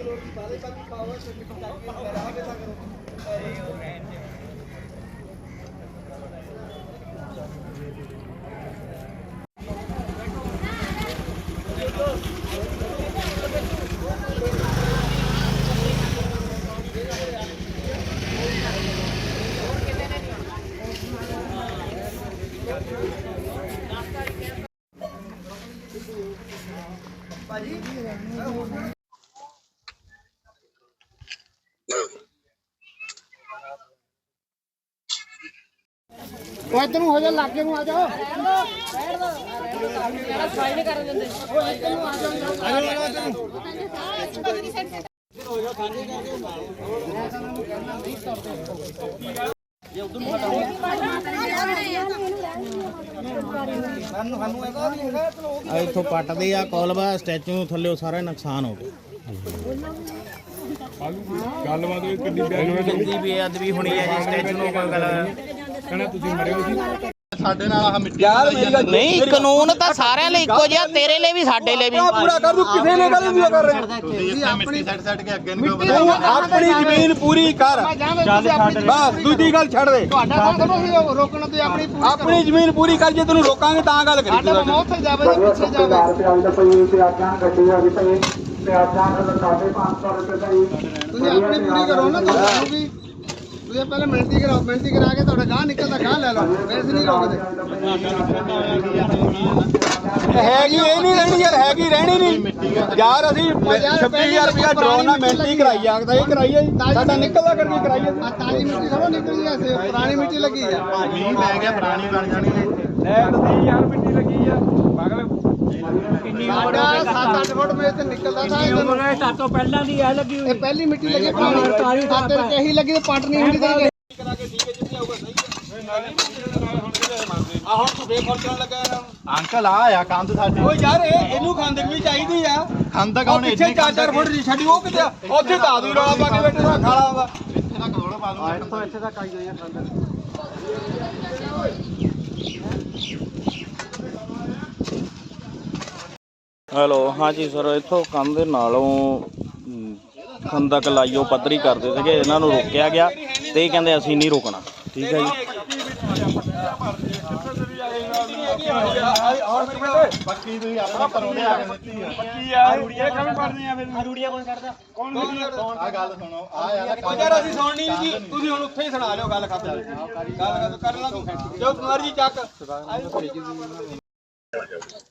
करो बाले का भी पावर शरीर को ताकि मेरा कैसा करो ਭਾਜੀ ਉਹ ਇੱਧਰ ਨੂੰ ਹੋ ਜਾ ਲਾਗੇ ਨੂੰ ਆ ਜਾਓ ਆ ਇੱਥੋਂ ਪੱਟਦੇ ਆ ਕੋਲਬਾ ਸਟੈਚੂ ਨੂੰ ਥੱਲੇ ਸਾਰਾ ਨੁਕਸਾਨ ਹੋ ਗਿਆ। ਗੱਲਬਾਤ ਵੀ ਕਿੰਨੀ ਬੇਅਦਬੀ ਹੋਣੀ ਹੈ ਜੀ ਸਟੈਚੂ ਨੂੰ ਕੋਈ ਗੱਲ ਕਹਿੰਦਾ ਤੁਸੀਂ ਮਰੇ ਹੋ ਜੀ ਸਾਡੇ ਨਾਲ ਆਹ ਮਿੱਟੀ ਯਾਰ ਮੇਰੀ ਗੱਲ ਨਹੀਂ ਕਾਨੂੰਨ ਤਾਂ ਸਾਰਿਆਂ ਲਈ ਇੱਕੋ ਜਿਹਾ ਤੇਰੇ ਲਈ ਵੀ ਸਾਡੇ ਲਈ ਵੀ ਪੂਰਾ ਕਰ ਦੂ ਕਿਸੇ ਨੇ ਗੱਲ ਨਹੀਂ ਕਰ ਰਹੇ ਤੁਸੀਂ ਇੱਥੇ ਮਿੱਟੀ ਸੱਟ ਸੱਟ ਕੇ ਅੱਗੇ ਨੂੰ ਕਿਉਂ ਤੂੰ ਵਧਾਈ ਆਪਣੀ ਜ਼ਮੀਨ ਪੂਰੀ ਕਰ ਬਸ ਦੂਜੀ ਗੱਲ ਛੱਡ ਦੇ ਤੁਹਾਡਾ ਕੰਮ ਕਰੋ ਸੀ ਰੋਕਣ ਤੇ ਆਪਣੀ ਆਪਣੀ ਜ਼ਮੀਨ ਪੂਰੀ ਕਰ ਜੇ ਤੈਨੂੰ ਰੋਕਾਂਗੇ ਤਾਂ ਗੱਲ ਕਰੀ ਸਾਡਾ ਤੂੰ ਜਾਵੇ ਤੁਸੀਂ ਆਪਣੀ ਪੂਰੀ ਕਰੋ ਨਾ ਤੁਹਾਨੂੰ ਵੀ ਤੁਸੀਂ ਪਹਿਲਾਂ ਮਿਹਨਤੀ ਕਰਾਓ ਮਿਹਨਤੀ ਕਰਾ ਕੇ ਤੁਹਾਡਾ ਗਾਂ ਨਿਕਲਦਾ ਗਾਂ ਲੈ ਲਓ। ਵੈਸੇ ਨਹੀਂ ਰੋਕਦੇ। ਹੈਗੀ ਇਹ ਨਹੀਂ ਰਹਿਣੀ ਯਾਰ ਹੈਗੀ ਰਹਿਣੀ ਨਹੀਂ। ਯਾਰ ਅਸੀਂ 26000 ਰੁਪਇਆ ਡਰੋਨ ਨਾਲ ਮਿਹਨਤੀ ਕਰਾਈ ਆਖਦਾ ਇਹ ਕਰਾਈਏ ਸਾਡਾ ਨਿਕਲਦਾ ਕਰਕੇ ਕਰਾਈਏ ਆ ਤਾਜੀ ਮਿੱਟੀ ਥੋੜਾ ਨਿਕਲਦੀ ਐ ਪੁਰਾਣੀ ਮਿੱਟੀ ਲੱਗੀ ਆ। ਮੀਂਹ ਪੈ ਗਿਆ ਪੁਰਾਣੀ ਬਣ ਜਾਣੀ ਹੈ ਲੈ ਤੁਸੀਂ ਯਾਰ ਮਿੱਟੀ ਲੱਗੀ ਆ ਪਾਗਲ ਸਾਡਾ 7-8 ਫੁੱਟ ਮੇਂ ਤੇ ਨਿਕਲਦਾ ਤਾਂ ਇਹ ਤਾਂ ਤੋਂ ਪਹਿਲਾਂ ਦੀ ਇਹ ਲੱਗੀ ਇਹ ਪਹਿਲੀ ਮਿੱਟੀ ਲੱਗੀ ਪੁਰਾਣੀ ਖਾਤੇ ਤੇ ਇਹੀ ਲੱਗੀ ਤੇ ਪੱਟ ਨਹੀਂ ਹੁੰਦੀ ਤੇ ਆ ਹੁਣ ਤੂੰ ਬੇਖਰਚਣ ਲੱਗਾ ਇਹਨਾਂ ਨੂੰ। ਅੰਕਲ ਆ ਆ ਕੰਧ ਸਾਡੀ। ਓਏ ਯਾਰ ਇਹ ਇਹਨੂੰ ਖਾਂਦੇ ਵੀ ਚਾਹੀਦੀ ਆ। ਖੰਦਕ ਹੁਣ ਪਿੱਛੇ ਇੰਨੀ 4-4 ਫੁੱਟ ਦੀ ਛੱਡੀ ਉਹ ਕਿਤੇ ਆ? ਉੱਥੇ ਤਾਂ ਦੂ ਰੌਲਾ ਪਾ ਕੇ ਬੈਠੇ ਦਾ ਖਾਲਾ ਵਾ। ਇੱਥੇ ਤੱਕ ਥੋੜਾ ਪਾ ਦੂੰਗਾ ਹੈਲੋ, ਹਾਂਜੀ ਸਰ, ਇੱਥੋਂ ਕੰਧ ਦੇ ਨਾਲੋਂ ਖੰਦਕ ਲਾਈਓ, ਪੱਧਰੀ ਕਰਦੇ ਸੀਗੇ, ਇਹਨਾਂ ਨੂੰ ਰੋਕਿਆ ਗਿਆ ਤੇ ਇਹ ਕਹਿੰਦੇ ਅਸੀਂ ਨਹੀਂ ਰੋਕਣਾ। ਠੀਕ ਹੈ ਜੀ।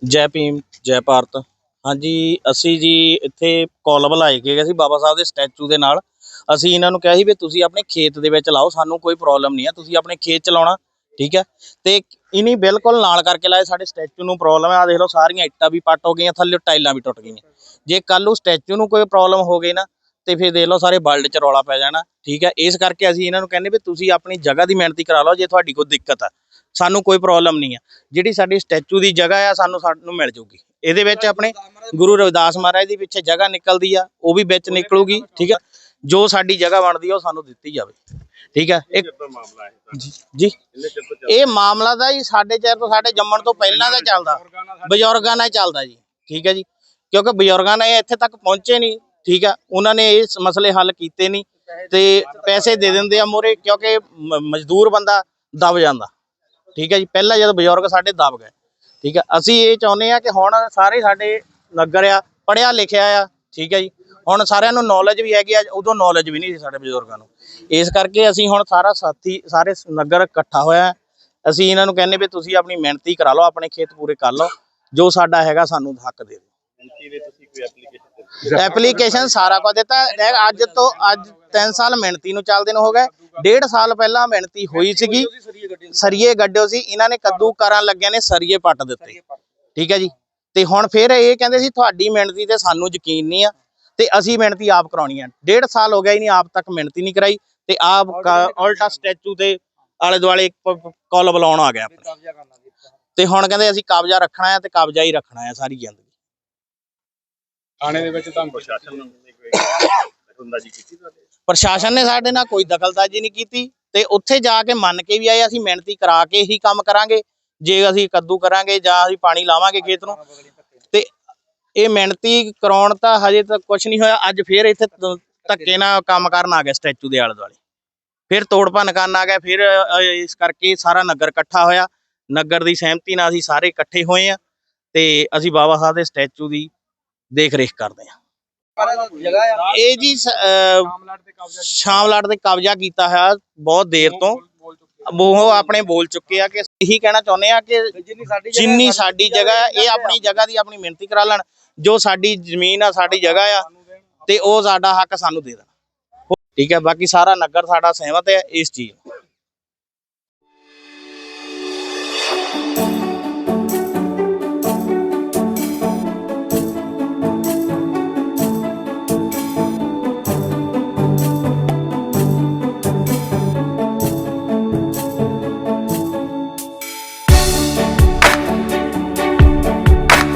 ਜੈ ਭੀਮ, ਜੈ ਭਾਰਤ। ਹਾਂਜੀ, ਅਸੀਂ ਜੀ ਇੱਥੇ ਕਾਲ ਬੁਲਾਏ ਗਏ ਸੀ ਬਾਬਾ ਸਾਹਿਬ ਦੇ ਸਟੈਚੂ ਦੇ ਨਾਲ। ਅਸੀਂ ਇਹਨਾਂ ਨੂੰ ਕਿਹਾ ਸੀ ਵੀ ਤੁਸੀਂ ਆਪਣੇ ਖੇਤ ਦੇ ਵਿੱਚ ਲਾਓ, ਸਾਨੂੰ ਕੋਈ ਪ੍ਰੋਬਲਮ ਨਹੀਂ ਹੈ, ਤੁਸੀਂ ਆਪਣੇ ਖੇਤ ਚ ਲਾਉਣਾ, ਠੀਕ ਹੈ? ਤੇ ਇਨੀ ਬਿਲਕੁਲ ਨਾਲ ਕਰਕੇ ਲਾਏ, ਸਾਡੇ ਸਟੈਚੂ ਨੂੰ ਪ੍ਰੋਬਲਮ ਹੈ। ਆ ਦੇਖ ਲਓ, ਸਾਰੀਆਂ ਇੱਟਾਂ ਵੀ ਪੱਟ ਹੋ ਗਈਆਂ, ਥੱਲੇ ਟਾਈਲਾਂ ਵੀ ਟੁੱਟ ਗਈਆਂ। ਜੇ ਕੱਲ ਨੂੰ ਸਟੈਚੂ ਨੂੰ ਕੋਈ ਪ੍ਰੋਬਲਮ ਹੋ ਗਈ ਨਾ, ਤੇ ਫਿਰ ਦੇਖ ਲਓ, ਸਾਰੇ ਵਰਲਡ 'ਚ ਰੌਲਾ ਪੈ ਜਾਣਾ, ਠੀਕ ਹੈ? ਇਸ ਕਰਕੇ ਅਸੀਂ ਇਹਨਾਂ ਨੂੰ ਕਹਿੰਦੇ ਵੀ ਤੁਸੀਂ ਆਪਣੀ ਜਗ੍ਹਾ ਦੀ ਮਿਹਨਤੀ ਕਰਾ ਲਓ, ਜੇ ਤੁਹਾਡੀ ਕੋਈ ਦਿੱਕਤ ਆ। ਸਾਨੂੰ ਕੋਈ ਪ੍ਰੋਬਲਮ ਨਹੀਂ ਆ। ਜਿਹੜੀ ਸਾਡੀ ਸਟੈਚੂ ਦੀ ਜਗ੍ਹਾ ਆ ਸਾਨੂੰ ਸਾਨੂੰ ਮਿਲ ਜੂਗੀ। ਇਹਦੇ ਵਿੱਚ ਆਪਣੇ ਗੁਰੂ ਰਵਿਦਾਸ ਮਹਾਰਾਜ ਦੀ ਪਿੱਛੇ ਜਗ੍ਹਾ ਨਿਕਲਦੀ ਆ ਉਹ ਵੀ ਵਿੱਚ ਨਿਕਲੂਗੀ ਠੀਕ ਹੈ ਜੋ ਸਾਡੀ ਜਗ੍ਹਾ ਬਣਦੀ ਆ ਉਹ ਸਾਨੂੰ ਦਿੱਤੀ ਜਾਵੇ। ਠੀਕ ਹੈ ਇੱਕ ਜੀ- ਜੀ। ਇਹ ਮਾਮਲਾ ਦਾ ਹੀ ਸਾਡੇ ਚਿਰ ਤੋਂ ਸਾਡੇ ਜੰਮਣ ਤੋਂ ਪਹਿਲਾਂ ਦਾ ਚੱਲਦਾ। ਬਜ਼ੁਰਗਾਂ ਨਾਲ ਚੱਲਦਾ ਜੀ। ਠੀਕ ਹੈ ਜੀ? ਕਿਉਂਕਿ ਬਜ਼ੁਰਗਾਂ ਨੇ ਇੱਥੇ ਤੱਕ ਪਹੁੰਚੇ ਨਹੀਂ ਠੀਕ ਆ? ਉਹਨਾਂ ਨੇ ਇਸ ਮਸਲੇ ਹੱਲ ਕੀਤੇ ਨਹੀਂ ਤੇ ਪੈਸੇ ਦੇ ਦਿੰਦੇ ਆ ਮੋਰੇ ਕਿਉਂਕਿ ਮਜ਼ਦੂਰ ਬੰਦਾ ਦਬ ਜਾਂਦਾ। ਠੀਕ ਹੈ ਜੀ, ਪਹਿਲਾਂ ਜਦ ਬਜ਼ੁਰਗ ਸਾਡੇ ਦਬ ਗਏ, ਠੀਕ ਹੈ, ਅਸੀਂ ਇਹ ਚਾਹੁੰਦੇ ਆ ਕਿ ਹੁਣ ਸਾਰੇ ਸਾਡੇ ਨਗਰ ਆ ਪੜਿਆ ਲਿਖਿਆ ਆ, ਠੀਕ ਹੈ ਜੀ, ਹੁਣ ਸਾਰਿਆਂ ਨੂੰ ਨੌਲੇਜ ਵੀ ਹੈਗੀ ਆ, ਉਦੋਂ ਨੌਲੇਜ ਵੀ ਨਹੀਂ ਸੀ ਸਾਡੇ ਬਜ਼ੁਰਗਾਂ ਨੂੰ। ਇਸ ਕਰਕੇ ਅਸੀਂ ਹੁਣ ਸਾਰਾ ਸਾਥੀ, ਸਾਰੇ ਨਗਰ ਇਕੱਠਾ ਹੋਇਆ ਅਸੀਂ ਇਹਨਾਂ ਨੂੰ ਕਹਿੰਦੇ ਵੀ ਤੁਸੀਂ ਆਪਣੀ ਮਿਹਨਤੀ ਕਰਾ ਲਓ, ਆਪਣੇ ਖੇਤ ਪੂਰੇ ਕਰ ਲਓ, ਜੋ ਸਾਡਾ ਹੈਗਾ ਸਾਨੂੰ ਹੱਕ ਦੇ ਦਿਓ। ਐਪਲੀਕੇਸ਼ਨ ਸਾਰਾ ਕੁਝ ਦਿੱਤਾ ਹੈ। ਅੱਜ ਤੋਂ ਅੱਜ 3 ਸਾਲ ਮਿਹਨਤੀ ਨੂੰ ਚੱਲਦੇ ਨੂੰ ਹੋ ਗਏ। ਡੇਢ ਸਾਲ ਪਹਿਲਾਂ ਮਿਹਨਤੀ ਹੋਈ ਸੀਗੀ। ਸਰੀਏ ਗੱਡਿਓ ਸੀ। ਇਹਨਾਂ ਨੇ ਕੱਦੂ ਕਰਨ ਲੱਗਿਆ ਨੇ ਸਰੀਏ ਪੱਟ ਦਿੱਤੇ। ਠੀਕ ਹੈ ਜੀ। ਤੇ ਹੁਣ ਫਿਰ ਇਹ ਕਹਿੰਦੇ ਸੀ ਤੁਹਾਡੀ ਮਿਹਨਤੀ ਤੇ ਸਾਨੂੰ ਯਕੀਨ ਨਹੀਂ ਆ। ਤੇ ਅਸੀਂ ਮਿਹਨਤੀ ਆਪ ਕਰਾਉਣੀ ਆ। ਡੇਢ ਸਾਲ ਹੋ ਗਿਆ ਹੀ ਨਹੀਂ ਆਪ ਤੱਕ ਮਿਹਨਤੀ ਨਹੀਂ ਕਰਾਈ। ਤੇ ਆਪ ਉਲਟਾ ਸਟੈਚੂ ਤੇ ਆਲੇ ਦੁਆਲੇ ਕਾਲ ਬੁਲਾਉਣ ਆ ਗਿਆ। ਤੇ ਹੁਣ ਕਹਿੰਦੇ ਅਸੀਂ ਕਬਜ਼ਾ ਰੱਖਣਾ ਹੈ ਤੇ ਕਬਜ਼ਾ ਹੀ ਰੱਖਣਾ ਹੈ ਸਾਰੀ ਜ਼ਿੰਦਗੀ। ਥਾਣੇ ਦੇ ਵਿੱਚ ਤੁਹਾਨੂੰ ਪ੍ਰਸ਼ਾਸਨ ਨੇ ਦਖਲਅੰਦਾਜ਼ੀ ਕੀਤੀ ਤੁਹਾਡੇ? ਪ੍ਰਸ਼ਾਸਨ ਨੇ ਸਾਡੇ ਨਾਲ ਕੋਈ ਦਖਲਅੰਦਾਜ਼ੀ ਨਹੀਂ ਕੀਤੀ ਤੇ ਉੱਥੇ ਜਾ ਕੇ ਮੰਨ ਕੇ ਵੀ ਆਏ, ਅਸੀਂ ਮਿਹਨਤੀ ਕਰਾ ਕੇ ਹੀ ਕੰਮ ਕਰਾਂਗੇ। ਜੇ ਅਸੀਂ ਕੱਦੂ ਕਰਾਂਗੇ ਜਾਂ ਅਸੀਂ ਪਾਣੀ ਲਾਵਾਂਗੇ ਖੇਤ ਨੂੰ। ਤੇ ਇਹ ਮਿਹਨਤੀ ਕਰਾਉਣ ਤਾਂ ਹਜੇ ਤੱਕ ਕੁਝ ਨਹੀਂ ਹੋਇਆ। ਅੱਜ ਫੇਰ ਇੱਥੇ ਧੱਕੇ ਨਾਲ ਕੰਮ ਕਰਨ ਆ ਗਿਆ ਸਟੈਚੂ ਦੇ ਆਲੇ ਦੁਆਲੇ ਫਿਰ ਤੋੜ ਭੰਨ ਕਰਨ ਆ ਗਿਆ ਫਿਰ ਇਸ ਕਰਕੇ ਸਾਰਾ ਨਗਰ ਇਕੱਠਾ ਹੋਇਆ। ਨਗਰ ਦੀ ਸਹਿਮਤੀ ਨਾਲ ਅਸੀਂ ਸਾਰੇ ਇਕੱਠੇ ਹੋਏ ਆ। ਤੇ ਅਸੀਂ ਬਾਬਾ ਸਾਹਿਬ ਦੇ ਸਟੈਚੂ ਦੀ ਦੇਖ ਰੇਖ ਕਰਦੇ ਆ। ਇਹ ਜੀ ਸ- ਅ, ਸ਼ਾਮਲਾਟ ਦੇ ਕਬਜ਼ਾ ਕੀਤਾ ਹੋਇਆ ਬਹੁਤ ਦੇਰ ਤੋਂ। ਉਹ ਆਪਣੇ ਬੋਲ ਚੁੱਕੇ ਆ ਕਿ ਇਹੀ ਕਹਿਣਾ ਚਾਹੁੰਦੇ ਆ ਕਿ ਜਿੰਨੀ ਸਾਡੀ ਜਗ੍ਹਾ ਹੈ ਇਹ ਆਪਣੀ ਜਗ੍ਹਾ ਦੀ ਆਪਣੀ ਮਿਹਨਤੀ ਕਰਾ ਲੈਣ। ਜੋ ਸਾਡੀ ਜ਼ਮੀਨ ਆ ਸਾਡੀ ਜਗ੍ਹਾ ਆ ਤੇ ਉਹ ਸਾਡਾ ਹੱਕ ਸਾਨੂੰ ਦੇ ਦੇਣ। ਠੀਕ ਹੈ ਬਾਕੀ ਸਾਰਾ ਨਗਰ ਸਾਡਾ ਸਹਿਮਤ ਹੈ ਇਸ ਚੀਜ਼